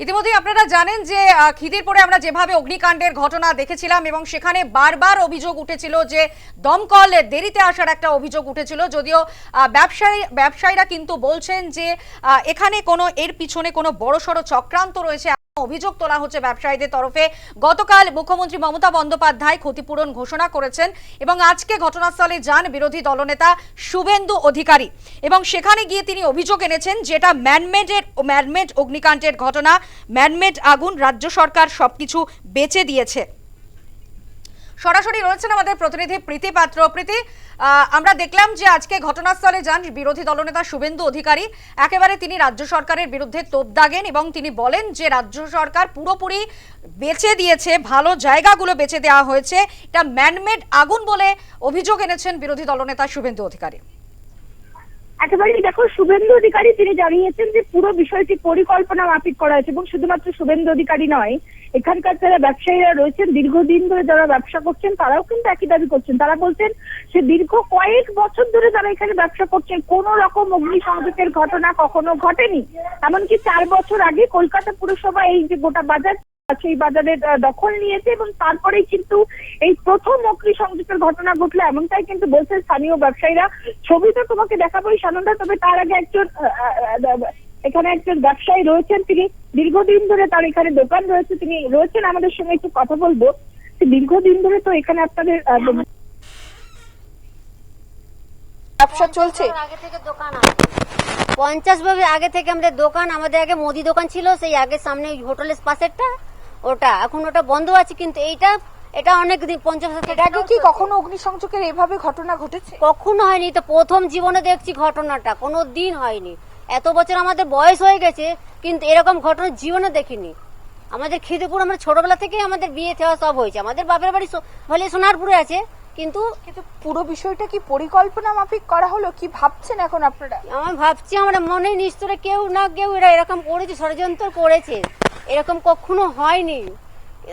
ইতিমধ্যেই আপনারা জানেন যে খিদিরপুরে আমরা যেভাবে অগ্নিকাণ্ডের ঘটনা দেখেছিলাম এবং সেখানে বারবার অভিযোগ উঠেছিল যে, দমকল দেরিতে আসার একটা অভিযোগ উঠেছিল। যদিও ব্যবসায়ী, ব্যবসায়ীরা কিন্তু বলছেন যে এখানে কোনো, এর পিছনে কোনো বড়সড় চক্রান্ত রয়েছে। অভিযোগ তোলা হচ্ছে ব্যবসায়ীদের তরফে। গতকাল মুখ্যমন্ত্রী মমতা বন্দ্যোপাধ্যায় ক্ষতিপূরণ ঘোষণা করেছেন এবং আজকে ঘটনাস্থলে যান বিরোধী দলনেতা শুভেন্দু অধিকারী। এবং সেখানে গিয়ে তিনি অভিযোগ এনেছেন যেটা ম্যানমেডের ম্যানমেড অগ্নিকাণ্ডের ঘটনা। ম্যানমেড আগুন রাজ্য সরকার সবকিছু বেচে দিয়েছে। সরাসরি রয়েছেন আমাদের প্রতিনিধি প্রীতি পাত্র। প্রীতি আমরা দেখলাম যে আজকে ঘটনাস্থলে যান বিরোধী দলনেতা শুভেন্দু অধিকারী। একেবারে তিনি রাজ্য সরকারের বিরুদ্ধে তোপ দাগেন এবং তিনি বলেন যে রাজ্য সরকার পুরোপুরি বেছে দিয়েছে, ভালো জায়গাগুলো বেছে দেওয়া হয়েছে। এটা ম্যানমেড আগুন বলে অভিযোগ এনেছেন বিরোধী দলনেতা শুভেন্দু অধিকারী। একেবারেই দেখো, শুভেন্দু অধিকারী তিনি জানিয়েছেন যে পুরো বিষয়টি পরিকল্পনা মাফিক করা হয়েছে এবং শুধুমাত্র শুভেন্দু অধিকারী নয়, এখানকার যারা ব্যবসায়ীরা রয়েছেন, দীর্ঘদিন ধরে যারা ব্যবসা করছেন, তারাও কিন্তু একই দাবি করছেন। তারা বলছেন সে দীর্ঘ কয়েক বছর ধরে তারা এখানে ব্যবসা করছেন। কোন রকম অগ্নিসংযোগের ঘটনা কখনো ঘটেনি। এমনকি চার বছর আগে কলকাতা পুরসভা এই যে গোটা বাজার সেই বাজারের দখল নিয়েছে এবং তারপরেই কিন্তু এই প্রথম অগ্নি সংযোগের ঘটনা ঘটলো। এমনটাই কিন্তু বলছে স্থানীয় ব্যবসায়ীরা। ছবি তো তোমাকে দেখাবোই সানন্দা তবে তার আগে একজন এখানে একজন ব্যবসায়ী রয়েছেন। তিনি দীর্ঘদিন ধরে তার এখানে দোকান রয়েছে। তিনি রয়েছেন আমাদের সঙ্গে একটু কথা বলব। দীর্ঘদিন ধরে তো এখানে আপনাদের আহ, ব্যবসা চলছে। আগে থেকে দোকান আছে। পঞ্চাশ ভাবে আগে থেকে আমাদের দোকান আমাদের আগে মুদি দোকান ছিল সেই আগে সামনে হোটেলের পাশেরটা। ওটা এখন ওটা বন্ধ আছে কিন্তু এইটা এটা অনেক দিন পঞ্চাশ বছর এর আগে কি কখনো অগ্নিসংযোগের এভাবে ঘটনা ঘটেছে? কখনো হয়নি তো প্রথম জীবনে দেখছি ঘটনাটা কোনো দিন হয়নি। এত বছর আমাদের বয়স হয়ে গেছে কিন্তু এরকম ঘটনা জীবনে দেখিনি। আমাদের খিদেপুর আমরা ছোটবেলা থেকেই আমাদের বিয়ে থেওয়া সব হয়েছে। আমাদের বাপের বাড়ি হলে সোনারপুরে আছে কিন্তু কিন্তু পুরো বিষয়টা কি পরিকল্পনা মাফিক করা হলো? কি ভাবছেন এখন আপনারা? আমি ভাবছি আমরা মনে নিশ্চয় কেউ না কেউ এরা এরকম করেছে ষড়যন্ত্র করেছে। এরকম কখনো হয়নি।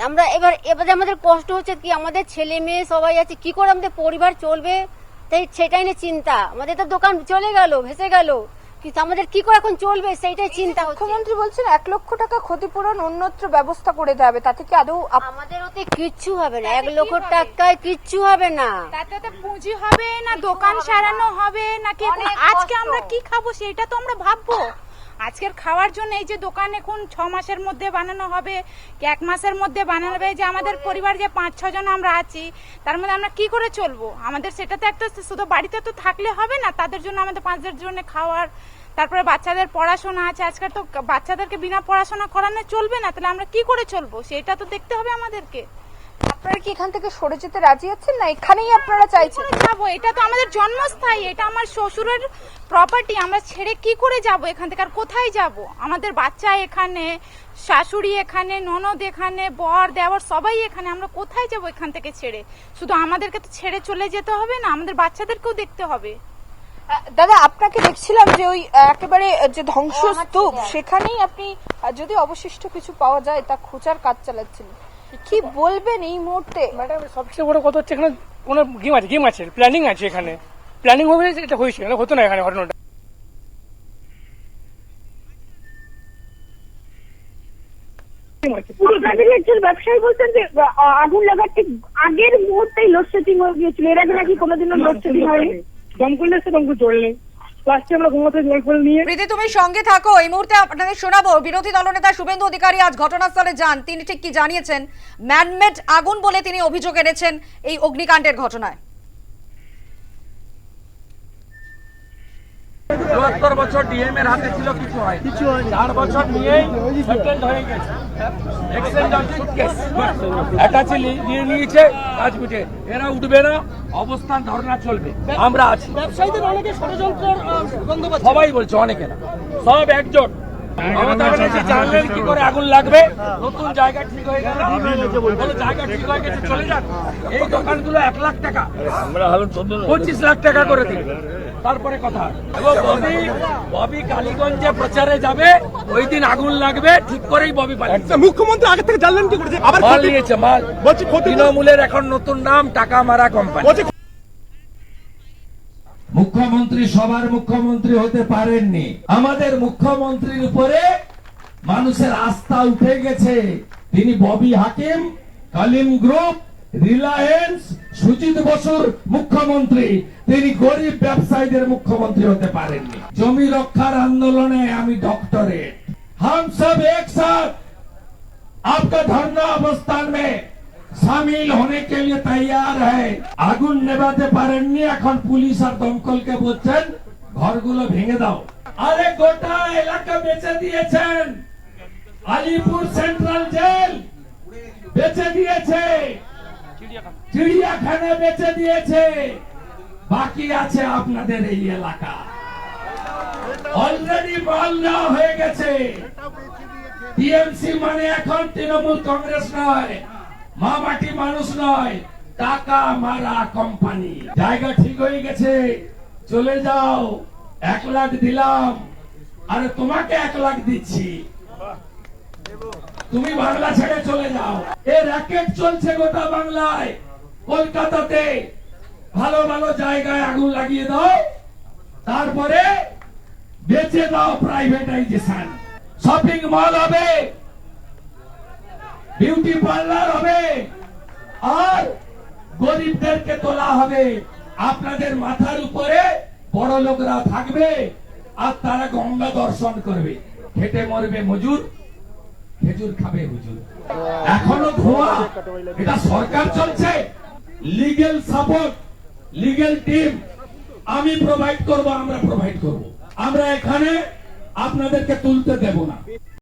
আমরা এবার এবারে আমাদের কষ্ট হচ্ছে কি আমাদের ছেলে মেয়ে সবাই আছে কি করে আমাদের পরিবার চলবে? তাই সেটাই নিয়ে চিন্তা। আমাদের তো দোকান চলে গেল ভেসে গেল। কিন্তু আমাদের কি করে এখন চলবে সেইটাই চিন্তা মুখ্যমন্ত্রী বলছেন এক লক্ষ টাকা ক্ষতিপূরণ অন্যত্র ব্যবস্থা করে দেওয়া হবে তাতে কি আদৌ আমাদের ওতে কিচ্ছু হবে না এক লক্ষ টাকায় কিচ্ছু হবে না। তাতে পুঁজি হবে না দোকান সারানো হবে নাকি এখন আজকে আমরা কি খাব সেটা তো আমরা ভাববো। আজকের খাওয়ার জন্য এই যে দোকান এখন ছ মাসের মধ্যে বানানো হবে এক মাসের মধ্যে বানানো হবে যে আমাদের পরিবার যে পাঁচ, ছ জন আমরা আছি, তার মধ্যে আমরা কি করে চলবো? আমাদের সেটা তো একটা শুধু বাড়িতে তো থাকলে হবে না, তাদের জন্য আমাদের পাঁচদের জন্য খাওয়ার, তারপরে বাচ্চাদের পড়াশোনা আছে, আজকাল তো বাচ্চাদেরকে বিনা পড়াশোনা করানো চলবে না, তাহলে আমরা কি করে চলবো? সেটা তো দেখতে হবে আমাদেরকে। আপনারা কি এখান থেকে সরে যেতে রাজি আছেন? না এখানেই আপনারা চাইছেন? যাব এটা তো আমাদের জন্মস্থায়ী এটা আমার শ্বশুরের প্রপার্টি আমরা ছেড়ে কি করে যাব এখান থেকে? আর কোথায় যাব? আমাদের বাচ্চা এখানে শাশুড়ি এখানে ননদ এখানে বর দেওয়ার সবাই এখানে আমরা কোথায় যাব এখান থেকে ছেড়ে? শুধু আমাদেরকে তো ছেড়ে চলে যেতে হবে না আমাদের বাচ্চাদেরকেও দেখতে হবে। দাদা আপনাকে দেখছিলাম যে ওই একেবারে যে ধ্বংসস্তূপ সেখানেই আপনি যদি অবশিষ্ট কিছু পাওয়া যায় তা খোঁজার কাজ চালাচ্ছেন কি বলবেন এই মুহূর্তে? ম্যাডাম সবচেয়ে বড় কথা হচ্ছে এখানে কোনো গেম আছে গেম আছে প্ল্যানিং আছে এখানে। প্ল্যানিং হবে এটা হয়েছে এটা হতো না এখানে ঘটনাটা। পুরো ব্যবসায়ী বলছেন যে আগুন লাগার ঠিক আগের মুহূর্তেই লোডশেডিং হয়ে গিয়েছিল। এর আগে নাকি কোনোদিনও লোডশেডিং হয়নি? দমকল এসে দমকল নেই। তুমি সঙ্গে থাকো। এই মুহূর্তে আপনাদের শোনাবো, বিরোধী দলনেতা শুভেন্দু অধিকারী আজ ঘটনাস্থলে যান। তিনি ঠিক কি জানিয়েছেন? ম্যানমেড আগুন বলে তিনি অভিযোগ এনেছেন এই অগ্নিকাণ্ডের ঘটনায়। চুয়াত্তর বছর ডিএম এর হাতে ছিল কিছু হয় কিছু চার বছর নিয়েই সেটেলড হয়ে গেছে। এক্সচেঞ্জ অফ সুটকেস অ্যাটাচি নিয়ে নিয়েছে কাজ মিটে এরা উঠবে না অবস্থান ধর্ণা চলবে। আমরা আছি। ব্যবসায়ীদের অনেকে ষড়যন্ত্র সবাই বলছে অনেকে না। সব একজোট। মমতা ব্যানার্জি জানলেন কি করে আগুন লাগবে। নতুন জায়গা ঠিক হয়ে গেল। জায়গা ঠিক হয়ে গেছে চলে যান এই দোকানগুলো এক লাখ টাকা। পঁচিশ লাখ টাকা করে দিন তারপরে কথা। এবং ববি ববি কালীগঞ্জে প্রচারে যাবে। ওই দিন আগুন লাগবে ঠিক করেই ববি মুখ্যমন্ত্রী আগে থেকে জানলেন কি করে যে আবার মাল ক্ষতি- নিয়েছে মাল। বলছি তৃণমূলের এখন নতুন নাম টাকা মারা কোম্পানি। মুখ্যমন্ত্রী সবার মুখ্যমন্ত্রী হতে পারেননি আমাদের মুখ্যমন্ত্রীর উপরে মানুষের আস্থা উঠে গেছে তিনি ববি হাকিম কালিম গ্রুপ রিলায়েন্স সুজিত বসুর মুখ্যমন্ত্রী তিনি গরিব ব্যবসায়ীদের মুখ্যমন্ত্রী হতে পারেননি জমি রক্ষার আন্দোলনে আমি ডক্টরেট हम सब एक साथ आपका धरना अवस्थान में শামিল হনে কে লিয়ে তৈয়ার আগুন নেভাতে পারেননি এখন পুলিশ আর দমকলকে বলছেন ঘরগুলো ভেঙে দাও। আরে গোটা এলাকা বেঁচে দিয়েছেন। আলিপুর সেন্ট্রাল জেল বেঁচে দিয়েছে। চিড়িয়াখানা বেঁচে দিয়েছে। বাকি আছে আপনাদের এই এলাকা। অলরেডি মাল নেওয়া হয়ে গেছে। টিএমসি মানে এখন তৃণমূল কংগ্রেস নয়। মা মাটি মানুষ নয়, টাকা মারা কোম্পানি জায়গা ঠিক হয়ে গেছে, চলে যাও, এক লাখ দিলাম। আরে তোমাকে এক লাখ দিচ্ছি। তুমি বাংলা ছেড়ে চলে যাও। এ র্যাকেট চলছে গোটা বাংলায়। কলকাতাতে ভালো ভালো জায়গায় আগুন লাগিয়ে দাও। তারপরে বেচে দাও প্রাইভেটাইজেশন শপিং মল হবে। বিউটি পার্লার হবে। আর গরিবদেরকে তোলা হবে। আপনাদের মাথার উপরে বড় লোকরা থাকবে আর তারা গঙ্গা দর্শন করবে। খেটে মরবে মজুর, খেজুর খাবে হুজুর। এখনও ধোঁয়া, এটা সরকার চলছে। লিগেল সাপোর্ট লিগেল টিম আমি প্রোভাইড করব, আমরা প্রোভাইড করব। আমরা এখানে আপনাদেরকে তুলতে দেব না।